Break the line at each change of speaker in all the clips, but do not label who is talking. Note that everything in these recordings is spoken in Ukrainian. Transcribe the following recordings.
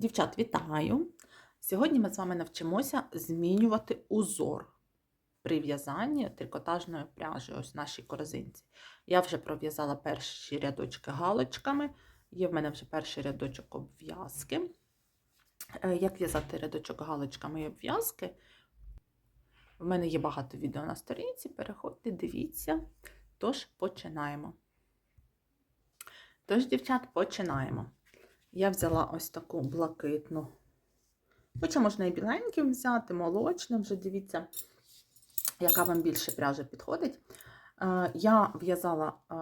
Дівчат, вітаю! Сьогодні ми з вами навчимося змінювати узор при в'язанні трикотажної пряжі, ось нашій корзинці. Я вже пров'язала перші рядочки галочками, є в мене вже перший рядочок обв'язки. Е, Як в'язати рядочок галочками і обв'язки? В мене є багато відео на сторінці, переходьте, дивіться. Тож починаємо. Тож, дівчат, починаємо. Я взяла ось таку блакитну. Хоча можна і біленьким взяти, молочним, вже дивіться, яка вам більше пряжа підходить. Е, Я в'язала е,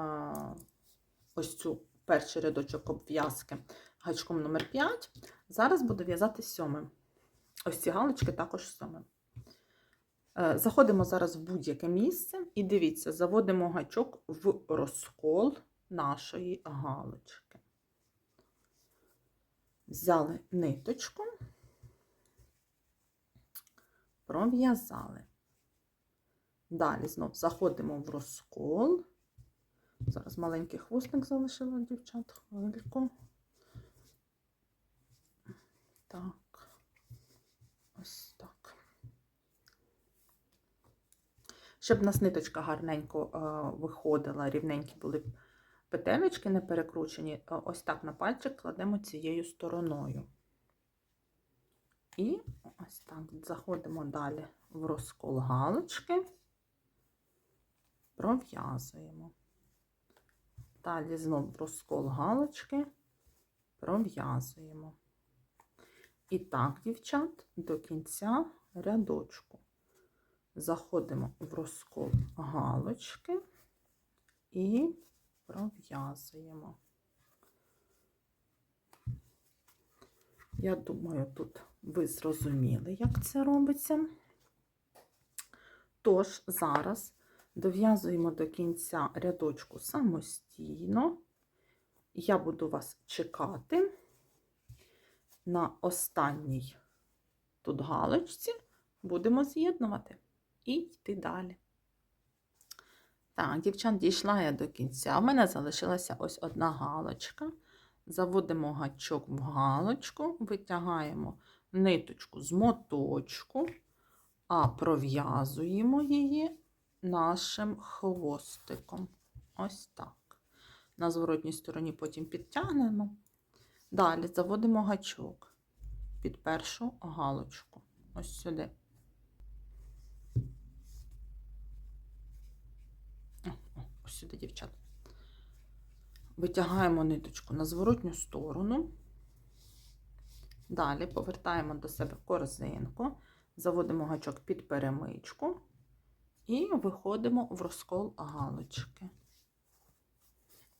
ось цю перший рядочок обв'язки гачком номер 5. Зараз буду в'язати сьомим. Ось ці галочки також сьомим. Е, Заходимо зараз в будь-яке місце і дивіться, заводимо гачок в розкол нашої галочки. Взяли ниточку, пров'язали. Далі знов заходимо в розкол. Зараз маленький хвостик залишила, дівчат, хвильку. Так, ось так. Щоб в нас ниточка гарненько е, виходила, рівненькі були петелечки не перекручені, ось так на пальчик кладемо цією стороною. І ось так заходимо далі в розкол галочки, пров'язуємо. Далі знову в розкол галочки, пров'язуємо. І так, дівчат, до кінця рядочку. Заходимо в розкол галочки і пров'язуємо. Я думаю, тут ви зрозуміли, як це робиться. Тож, зараз дов'язуємо до кінця рядочку самостійно. Я буду вас чекати на останній тут галочці, будемо з'єднувати і йти далі. Так, дівчат, дійшла я до кінця. У мене залишилася ось одна галочка. Заводимо гачок в галочку, витягаємо ниточку з моточку, а пров'язуємо її нашим хвостиком. Ось так. На зворотній стороні потім підтягнемо. Далі заводимо гачок під першу галочку. Ось сюди. Ось сюди, дівчат. Витягаємо ниточку на зворотню сторону. Далі повертаємо до себе корзинку, заводимо гачок під перемичку і виходимо в розкол галочки.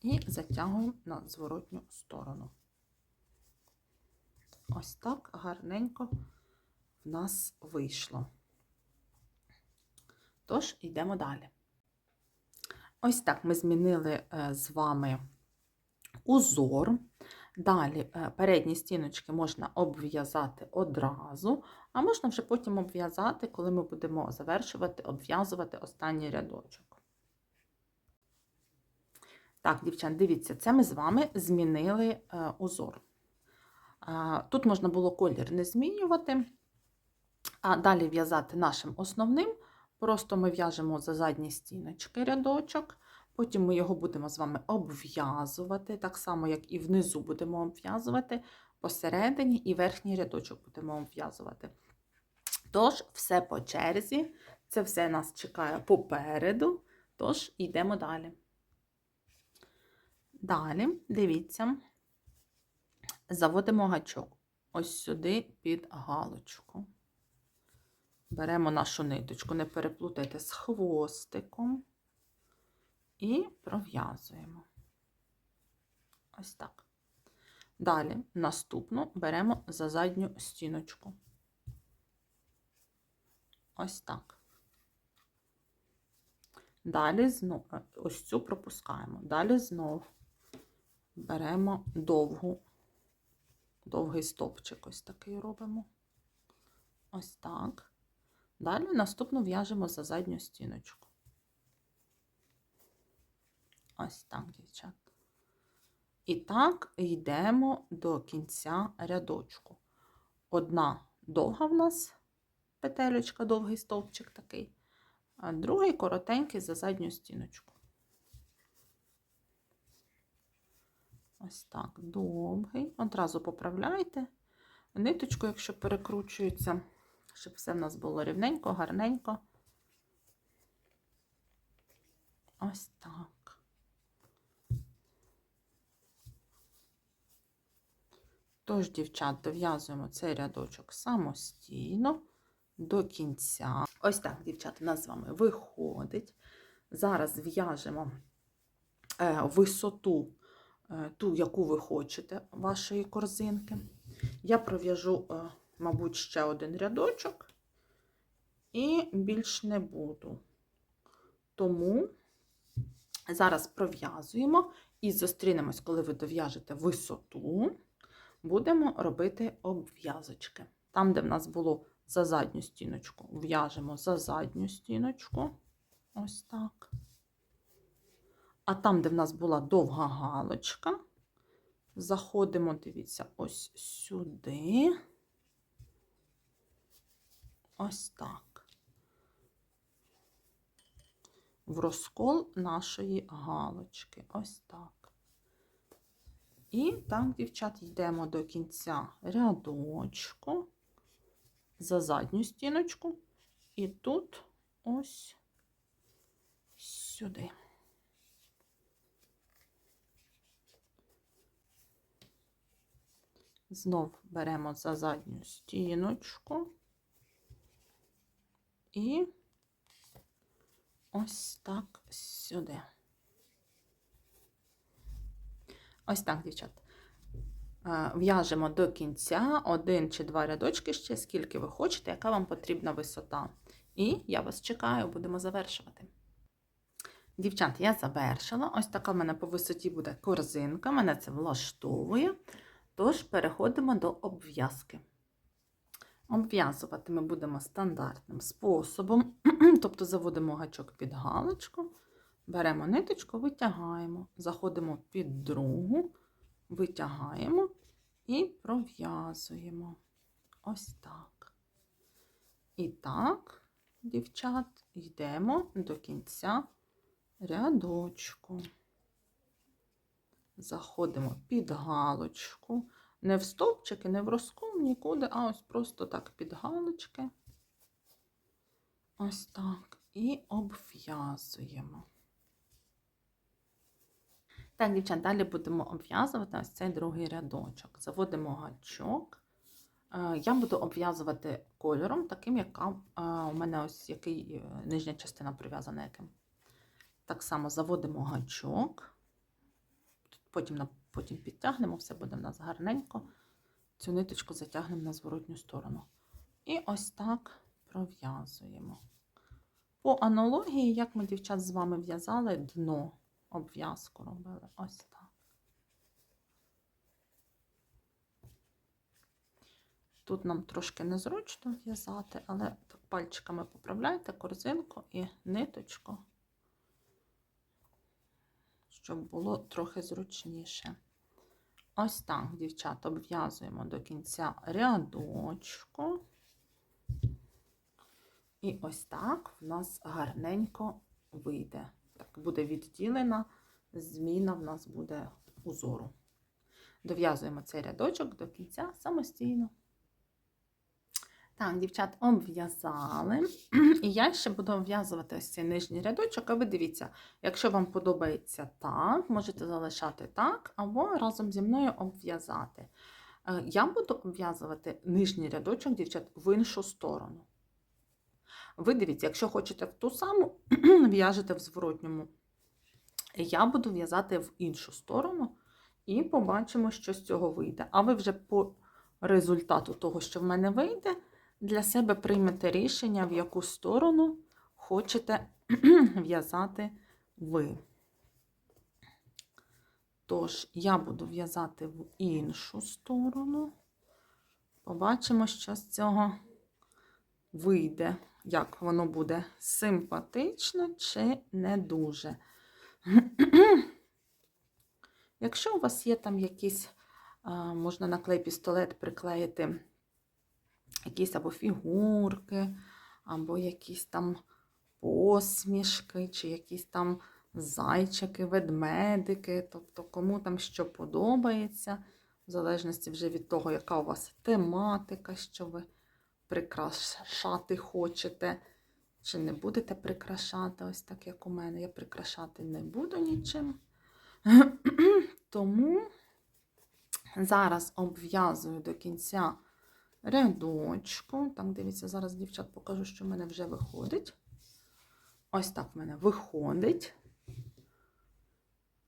І затягуємо на зворотню сторону. Ось так гарненько в нас вийшло. Тож, йдемо далі. Ось так ми змінили з вами узор. Далі передні стіночки можна обв'язати одразу, а можна вже потім обв'язати, коли ми будемо завершувати, обв'язувати останній рядочок. Так, дівчат, дивіться, це ми з вами змінили узор. Тут можна було колір не змінювати, а далі в'язати нашим основним. Просто ми в'яжемо за задні стіночки рядочок, потім ми його будемо з вами обв'язувати, так само, як і внизу будемо обв'язувати, посередині і верхній рядочок будемо обв'язувати. Тож, все по черзі, це все нас чекає попереду, тож йдемо далі. Далі, дивіться, заводимо гачок ось сюди під галочку. Беремо нашу ниточку, не переплутайте з хвостиком і пров'язуємо. Ось так. Далі наступну беремо за задню стіночку. Ось так. Далі знову, ось цю пропускаємо. Далі знову беремо довгу, довгий стовпчик, ось такий робимо. Ось так. Далі наступну в'яжемо за задню стіночку. Ось так, дівчат. І так йдемо до кінця рядочку. Одна довга в нас петелечка, довгий стовпчик такий, а другий коротенький за задню стіночку. Ось так, довгий. Одразу поправляйте. Ниточку, якщо перекручується, щоб все в нас було рівненько, гарненько. Ось так. Тож, дівчат, дов'язуємо цей рядочок самостійно до кінця. Ось так, дівчата, у нас з вами виходить. Зараз в'яжемо е, висоту, е, ту, яку ви хочете, вашої корзинки. Я пров'яжу, е, мабуть, ще один рядочок і більш не буду. Тому зараз пров'язуємо і зустрінемось, коли ви дов'яжете висоту, будемо робити обв'язочки. Там, де в нас було за задню стіночку, в'яжемо за задню стіночку. Ось так. А там, де в нас була довга галочка, заходимо, дивіться, ось сюди. Ось так. В розкол нашої галочки. Ось так. І так, дівчат, йдемо до кінця рядочку за задню стіночку, і тут ось сюди. Знов беремо за задню стіночку і ось так сюди. Ось так, дівчат. Е, В'яжемо до кінця один чи два рядочки ще, скільки ви хочете, яка вам потрібна висота. І я вас чекаю, будемо завершувати. Дівчат, я завершила. Ось така в мене по висоті буде корзинка, мене це влаштовує. Тож переходимо до обв'язки. Обв'язувати ми будемо стандартним способом, тобто заводимо гачок під галочку, беремо ниточку, витягаємо, заходимо під другу, витягаємо і пров'язуємо. Ось так. І так, дівчат, йдемо до кінця рядочку. Заходимо під галочку. Не в стовпчики, не в розкол, нікуди, а ось просто так під галочки. Ось так. І обв'язуємо. Так, дівчат, далі будемо обв'язувати ось цей другий рядочок. Заводимо гачок. Е, Я буду обв'язувати кольором, таким, яка е, у мене ось який е, нижня частина прив'язана яким. Так само заводимо гачок. Потім, на- потім підтягнемо, все буде в нас гарненько. Цю ниточку затягнемо на зворотню сторону. І ось так пров'язуємо. По аналогії, як ми, дівчат, з вами в'язали дно, обв'язку робили. Ось так. Тут нам трошки незручно в'язати, але пальчиками поправляйте корзинку і ниточку щоб було трохи зручніше. Ось так, дівчат, обв'язуємо до кінця рядочку. І ось так в нас гарненько вийде. Так, буде відділена зміна в нас буде узору. Дов'язуємо цей рядочок до кінця самостійно. Так, дівчат, обв'язали. І я ще буду обв'язувати ось цей нижній рядочок, а ви дивіться, якщо вам подобається так, можете залишати так, або разом зі мною обв'язати. Е, Я буду обв'язувати нижній рядочок, дівчат, в іншу сторону. Ви дивіться, якщо хочете в ту саму, в'яжете в зворотньому. Я буду в'язати в іншу сторону, і побачимо, що з цього вийде. А ви вже по результату того, що в мене вийде, для себе приймете рішення, в яку сторону хочете в'язати ви. Тож, я буду в'язати в іншу сторону. Побачимо, що з цього вийде, як воно буде симпатично чи не дуже. Якщо у вас є там якісь, можна на клей пістолет приклеїти якісь або фігурки, або якісь там посмішки, чи якісь там зайчики, ведмедики, тобто кому там що подобається, в залежності вже від того, яка у вас тематика, що ви прикрашати хочете, чи не будете прикрашати, ось так як у мене. Я прикрашати не буду нічим. Тому зараз обв'язую до кінця рядочку. Так, дивіться, зараз, дівчат, покажу, що в мене вже виходить. Ось так в мене виходить.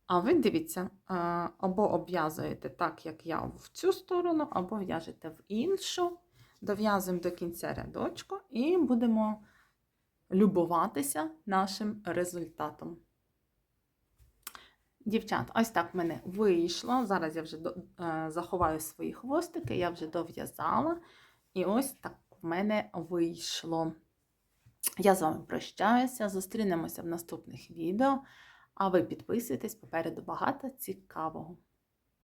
А ви дивіться, е, або обв'язуєте так, як я в цю сторону, або в'яжете в іншу. Дов'язуємо до кінця рядочку і будемо любуватися нашим результатом. Дівчат, ось так в мене вийшло. Зараз я вже е, заховаю свої хвостики, я вже дов'язала. І ось так в мене вийшло. Я з вами прощаюся, зустрінемося в наступних відео. А ви підписуйтесь, попереду багато цікавого.